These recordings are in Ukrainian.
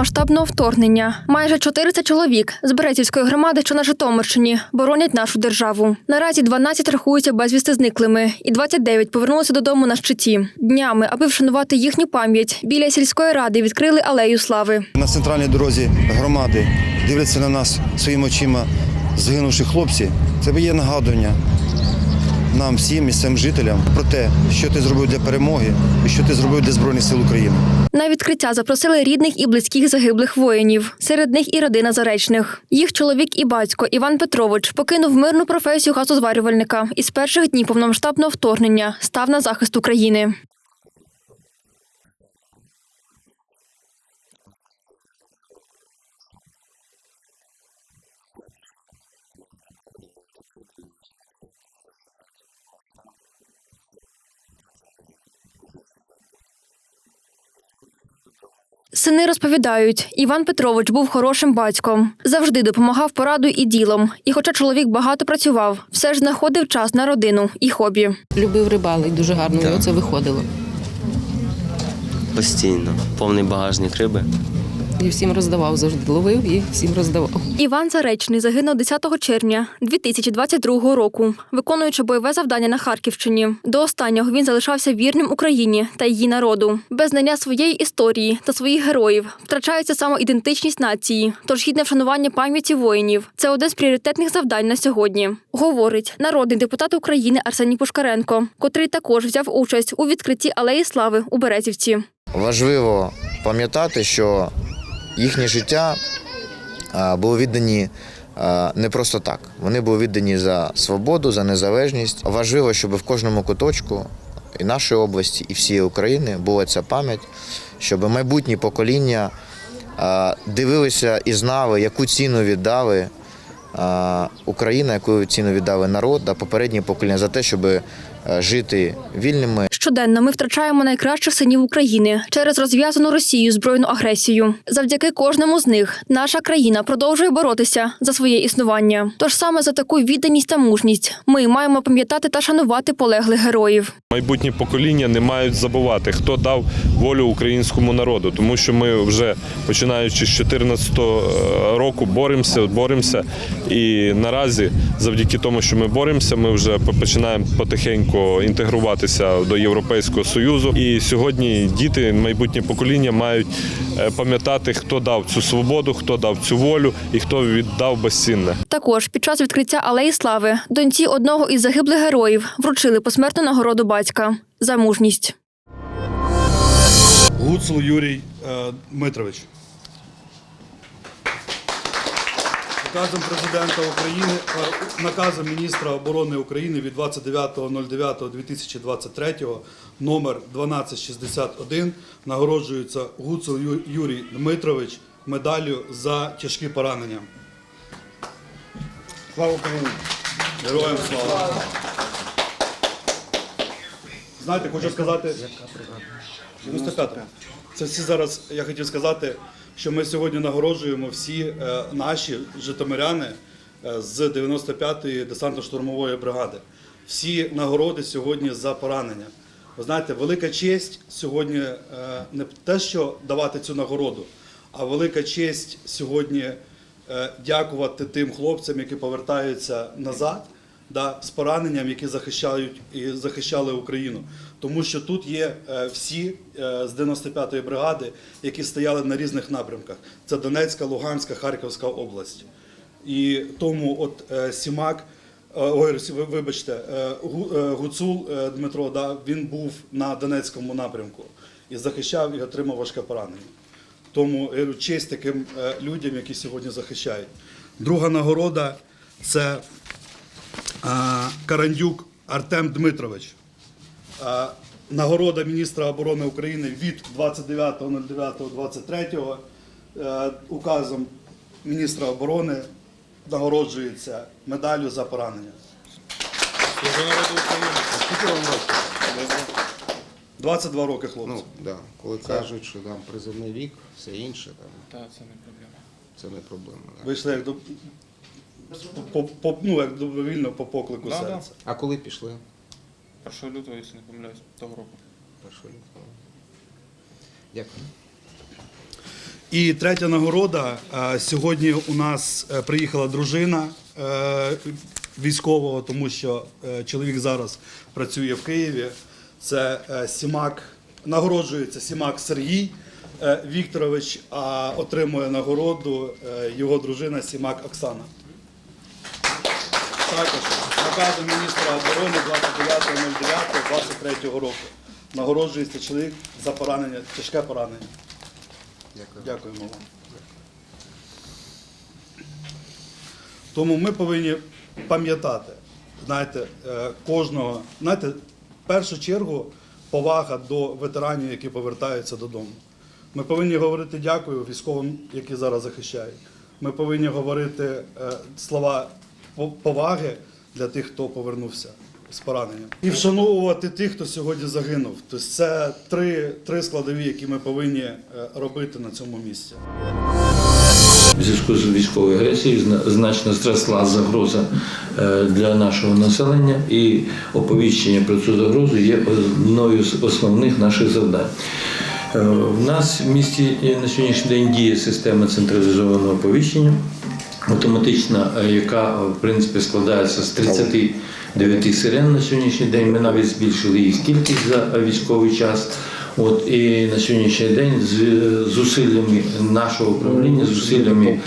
повномасштабного вторгнення майже 400 чоловік з Березівської громади, що на Житомирщині, боронять нашу державу. Наразі 12 рахуються безвісти зниклими, і 29 повернулися додому на щиті. Днями, аби вшанувати їхню пам'ять, біля сільської ради відкрили алею слави. На центральній дорозі громади дивляться на нас своїми очима згинувши хлопці. Це є нагадування нам, всім місцевим жителям про те, що ти зробив для перемоги і що ти зробив для Збройних сил України. На відкриття запросили рідних і близьких загиблих воїнів. Серед них і родина заречних. Їх чоловік і батько Іван Петрович покинув мирну професію газозварювальника і з перших днів повномасштабного вторгнення став на захист України. Сини розповідають, Іван Петрович був хорошим батьком, завжди допомагав порадою і ділом. І хоча чоловік багато працював, все ж знаходив час на родину і хобі. Любив рибалить дуже гарно, Да. це виходило. Постійно. Повний багажник риби. І всім роздавав, завжди ловив і всім роздавав. Іван Заречний загинув 10 червня 2022 року, виконуючи бойове завдання на Харківщині. До останнього він залишався вірним Україні та її народу. Без знання своєї історії та своїх героїв втрачається самоідентичність нації, тож гідне вшанування пам'яті воїнів це одне з пріоритетних завдань на сьогодні. Говорить народний депутат України Арсеній Пушкаренко, котрий також взяв участь у відкритті алеї слави у Березівці. Важливо пам'ятати, що їхнє життя було віддані не просто так. Вони були віддані за свободу, за незалежність. Важливо, щоб в кожному куточку і нашої області, і всієї України була ця пам'ять, щоб майбутні покоління дивилися і знали, яку ціну віддали. Україна, яку ціну віддали народ, а попередні покоління за те, щоб жити вільними, Щоденно ми втрачаємо найкращих синів України через розв'язану Росією збройну агресію. Завдяки кожному з них наша країна продовжує боротися за своє існування. Тож саме за таку відданість та мужність ми маємо пам'ятати та шанувати полеглих героїв. Майбутні покоління не мають забувати, хто дав волю українському народу, тому що ми вже починаючи з 2014 року боремося, боремося. І наразі, завдяки тому, що ми боремося, ми вже починаємо потихеньку інтегруватися до Європейського союзу. І сьогодні діти, майбутнє покоління, мають е, пам'ятати, хто дав цю свободу, хто дав цю волю і хто віддав безцінне. Також під час відкриття алеї слави доньці одного із загиблих героїв вручили посмертну нагороду батька за мужність. Гуцул Юрій е, Дмитрович. Наказом президента України, наказом міністра оборони України від 29.09.2023 номер 1261 нагороджується Гуцул Юрій Дмитрович медаллю за тяжкі поранення. Слава Україні! Героям слава! Знаєте, хочу сказати. 95. Це всі зараз, я хотів сказати, що ми сьогодні нагороджуємо всі е, наші житомиряни е, з 95-ї десантно-штурмової бригади. Всі нагороди сьогодні за поранення. Ви знаєте, велика честь сьогодні е, не те, що давати цю нагороду, а велика честь сьогодні дякувати тим хлопцям, які повертаються назад да, з пораненням, які захищають і захищали Україну. Тому що тут є е, всі е, з 95-ї бригади, які стояли на різних напрямках. Це Донецька, Луганська, Харківська область. І тому от е, Сімак, ой, вибачте, Гу- Гуцул Дмитро, да, він був на Донецькому напрямку і захищав і отримав важке поранення. Тому я честь таким людям, які сьогодні захищають. Друга нагорода це Карандюк Артем Дмитрович. Нагорода міністра оборони України від 29.09.23 е, указом міністра оборони нагороджується медаллю за поранення. 22 роки, хлопці. Ну, да. Коли кажуть, що там призовний вік, все інше, там, Так, це не проблема. це не проблема. Да. Вийшли як до по, по, ну, як добровільно по поклику Да, серця. А коли пішли? 1 лютого, якщо не помиляюсь, того року. Першого лютого. Дякую. І третя нагорода. Е, Сьогодні у нас е, приїхала дружина е, військового, тому що е, чоловік зараз працює в Києві. Це е, Сімак, нагороджується Сімак Сергій е, Вікторович, а отримує нагороду е, його дружина Сімак Оксана. Також наказом міністра оборони 29.09.23 року. Нагороджується чоловік за поранення, тяжке поранення. Дякую. Дякуємо вам. Тому ми повинні пам'ятати, знаєте, е, кожного, знаєте, в першу чергу повага до ветеранів, які повертаються додому. Ми повинні говорити дякую військовим, які зараз захищають. Ми повинні говорити е, слова поваги для тих, хто повернувся з пораненням. І вшановувати тих, хто сьогодні загинув. Тобто це три, три складові, які ми повинні е, робити на цьому місці. В зв'язку з військовою агресією значно зросла загроза е, для нашого населення, і оповіщення про цю загрозу є одною з основних наших завдань. Е, В нас в місті на сьогоднішній день діє система централізованого оповіщення, автоматична, е, яка в принципі складається з 39 сирен на сьогоднішній день. Ми навіть збільшили їх кількість за військовий час. От і на сьогоднішній день з зусиллями нашого управління, зусиллями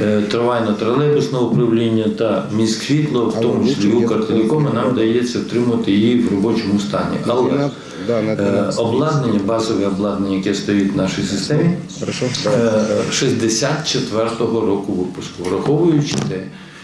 е, трамвайно-тролейбусного управління та міськсвітло, в тому числі Укртелекома, нам вдається втримати її в робочому стані. Але е, 12. обладнання, базове обладнання, яке стоїть в нашій системі, Хорошо? е, 64-го року випуску, враховуючи те,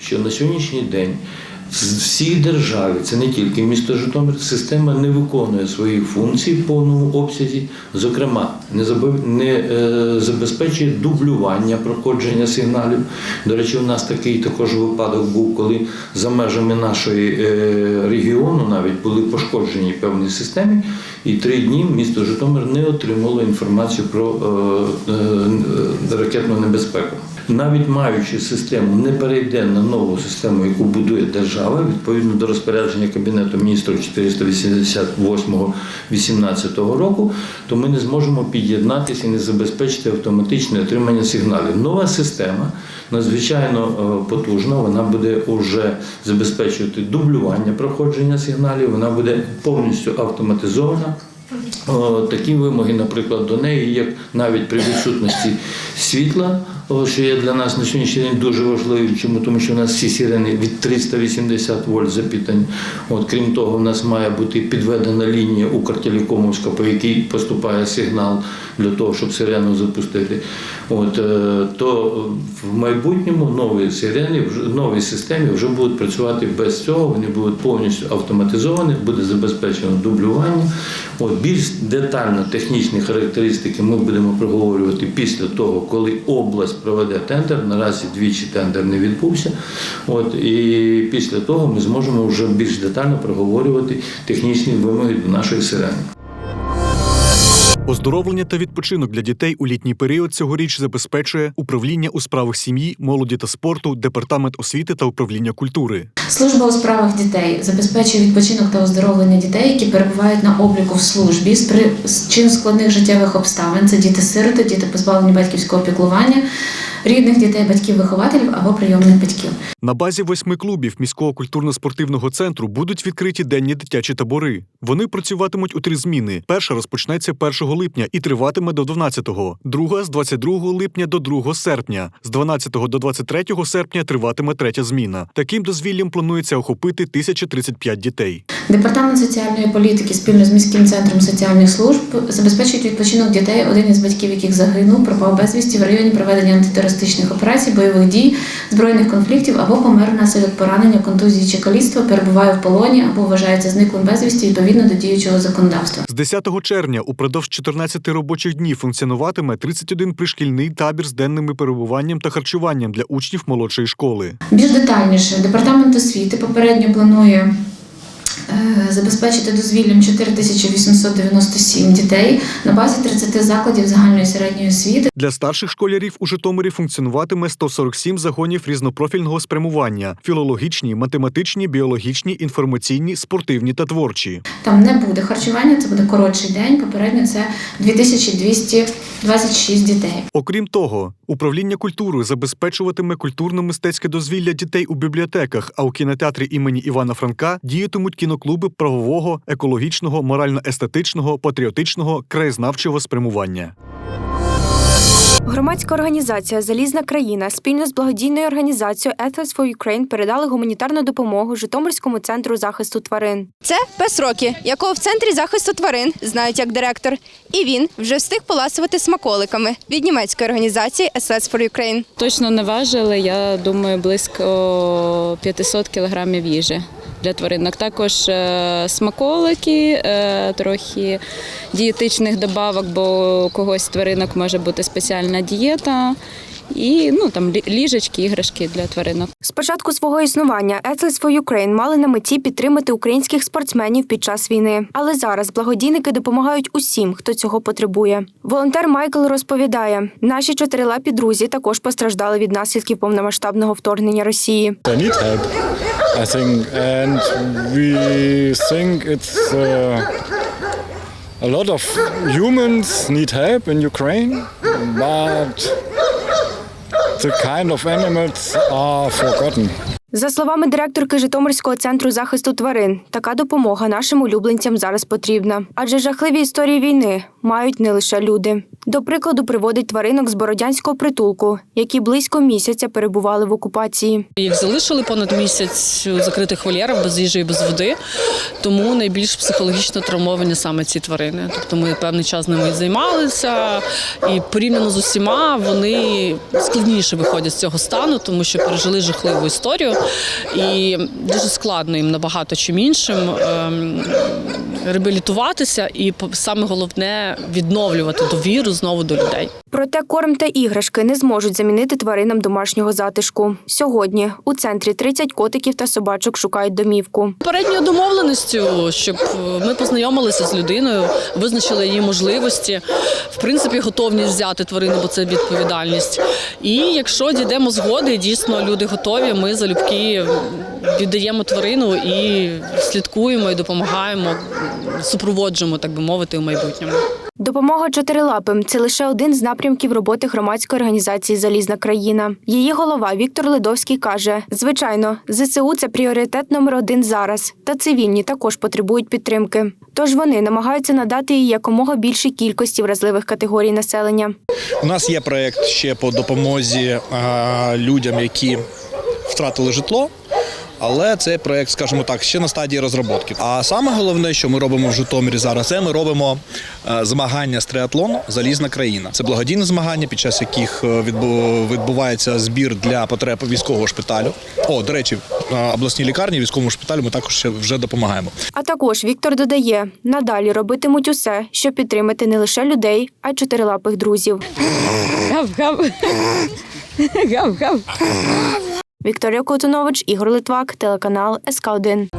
що на сьогоднішній день всій державі, це не тільки місто Житомир, система не виконує своїх функцій в повному обсязі, зокрема, не, е, забезпечує дублювання проходження сигналів. До речі, у нас такий також випадок був, коли за межами нашої е, регіону навіть були пошкоджені певні системи, і три дні місто Житомир не отримало інформацію про е, ракетну небезпеку. Навіть маючи систему, не перейде на нову систему, яку будує держава, відповідно до розпорядження Кабінету міністрів 488-18 року, то ми не зможемо під'єднатися і не забезпечити автоматичне отримання сигналів. Нова система надзвичайно е, потужна, вона буде вже забезпечувати дублювання проходження сигналів, вона буде повністю автоматизована. Такі вимоги, наприклад, до неї, як навіть при відсутності світла, що є для нас на сьогоднішній день дуже важливим. Чому? Тому що у нас всі сирени від 380 вольт запитані. От, крім того, в нас має бути підведена лінія Укртелекомовська, по якій поступає сигнал для того, щоб сирену запустити. От, е, то в майбутньому нові сирени, вже- нові системі вже будуть працювати без цього, вони будуть повністю автоматизовані, буде забезпечено дублювання. От, більш детально технічні характеристики ми будемо проговорювати після того, коли область проведе тендер. Наразі двічі тендер не відбувся. От, і після того ми зможемо вже більш детально проговорювати технічні вимоги до нашої сирени. Оздоровлення та відпочинок для дітей у літній період цьогоріч забезпечує управління у справах сім'ї, молоді та спорту, департамент освіти та управління культури. Служба у справах дітей забезпечує відпочинок та оздоровлення дітей, які перебувають на обліку в службі з причин складних життєвих обставин. Це діти-сироти, діти позбавлені батьківського піклування, рідних дітей, батьків-вихователів або прийомних батьків. На базі восьми клубів міського культурно-спортивного центру будуть відкриті денні дитячі табори. Вони працюватимуть у три зміни. Перша розпочнеться 1 липня і триватиме до 12-го. Друга з 22 липня до 2 серпня. З 12 до 23 серпня триватиме третя зміна. Таким дозвіллям планується охопити 1035 дітей. Департамент соціальної політики спільно з міським центром соціальних служб забезпечують відпочинок дітей, один із батьків яких загинув, пропав безвісті в районі проведення антитерористичних операцій, бойових дій, збройних конфліктів або помер внаслідок поранення, контузії чи каліцтва, перебуває в полоні або вважається зниклим безвісті відповідно до діючого законодавства. З 10 червня упродовж 14 робочих днів функціонуватиме 31 пришкільний табір з денними перебуванням та харчуванням для учнів молодшої школи. Більш детальніше, департамент освіти попередньо планує забезпечити дозвіллям 4897 дітей на базі 30 закладів загальної середньої освіти. Для старших школярів у Житомирі функціонуватиме 147 загонів різнопрофільного спрямування: філологічні, математичні, біологічні, інформаційні, спортивні та творчі. Там не буде харчування, це буде коротший день. Попередньо це 2226 дітей. Окрім того, управління культури забезпечуватиме культурно-мистецьке дозвілля дітей у бібліотеках, а у кінотеатрі імені Івана Франка діятимуть кіноклуби правового, екологічного, морально-естетичного, патріотичного, краєзнавчого спрямування. Громадська організація Залізна країна спільно з благодійною організацією Athletes for Ukraine передали гуманітарну допомогу Житомирському центру захисту тварин. Це пес Рокі, якого в центрі захисту тварин знають як директор. І він вже встиг поласувати смаколиками від німецької організації SOS for Ukraine. Точно не важили, я думаю, близько 500 кілограмів їжі для тваринок. Також е, смаколики, е, трохи дієтичних добавок, бо у когось з тваринок може бути спеціальна дієта. І ну там лі- ліжечки, іграшки для тваринок. З початку свого існування Athletes for Ukraine мали на меті підтримати українських спортсменів під час війни. Але зараз благодійники допомагають усім, хто цього потребує. Волонтер Майкл розповідає: наші чотирилапі друзі також постраждали від наслідків повномасштабного вторгнення Росії. I think. And we think it's uh, a lot of humans need help in Ukraine, but the kind of animals are forgotten. За словами директорки Житомирського центру захисту тварин, така допомога нашим улюбленцям зараз потрібна. Адже жахливі історії війни мають не лише люди. До прикладу, приводить тваринок з бородянського притулку, які близько місяця перебували в окупації. Їх залишили понад місяць у закритих вольєрах без їжі і без води, тому найбільш психологічно травмовані саме ці тварини. Тобто ми певний час ними займалися, і порівняно з усіма вони складніше виходять з цього стану, тому що пережили жахливу історію, і дуже складно їм набагато чим іншим. Ем, реабілітуватися, і саме головне відновлювати довіру знову до людей. Проте корм та іграшки не зможуть замінити тваринам домашнього затишку. Сьогодні у центрі 30 котиків та собачок шукають домівку. Попередньою домовленістю, щоб е, ми познайомилися з людиною, визначили її можливості, в принципі, готовність взяти тварину, бо це відповідальність. І якщо дійдемо згоди, дійсно люди готові. Ми залюбки віддаємо тварину і слідкуємо і допомагаємо, супроводжуємо, так би мовити, у майбутньому. Допомога чотирилапим це лише один з напрямків роботи громадської організації Залізна країна. Її голова Віктор Ледовський каже: звичайно, ЗСУ це пріоритет номер один зараз, та цивільні також потребують підтримки. Тож вони намагаються надати їй якомога більшій кількості вразливих категорій населення. У нас є проєкт ще по допомозі людям, які втратили житло. Але цей проєкт, скажімо так, ще на стадії розробки. А саме головне, що ми робимо в Житомирі зараз, це ми робимо е, змагання з триатлону Залізна країна. Це благодійні змагання, під час яких е, відбувається збір для потреб військового шпиталю. О, до речі, обласній лікарні, військовому шпиталю ми також ще вже допомагаємо. А також Віктор додає: надалі робитимуть усе, щоб підтримати не лише людей, а й чотирилапих друзів. Гав-гав. Гав-гав. Вікторія Котунович, Ігор Литвак, телеканал СК 1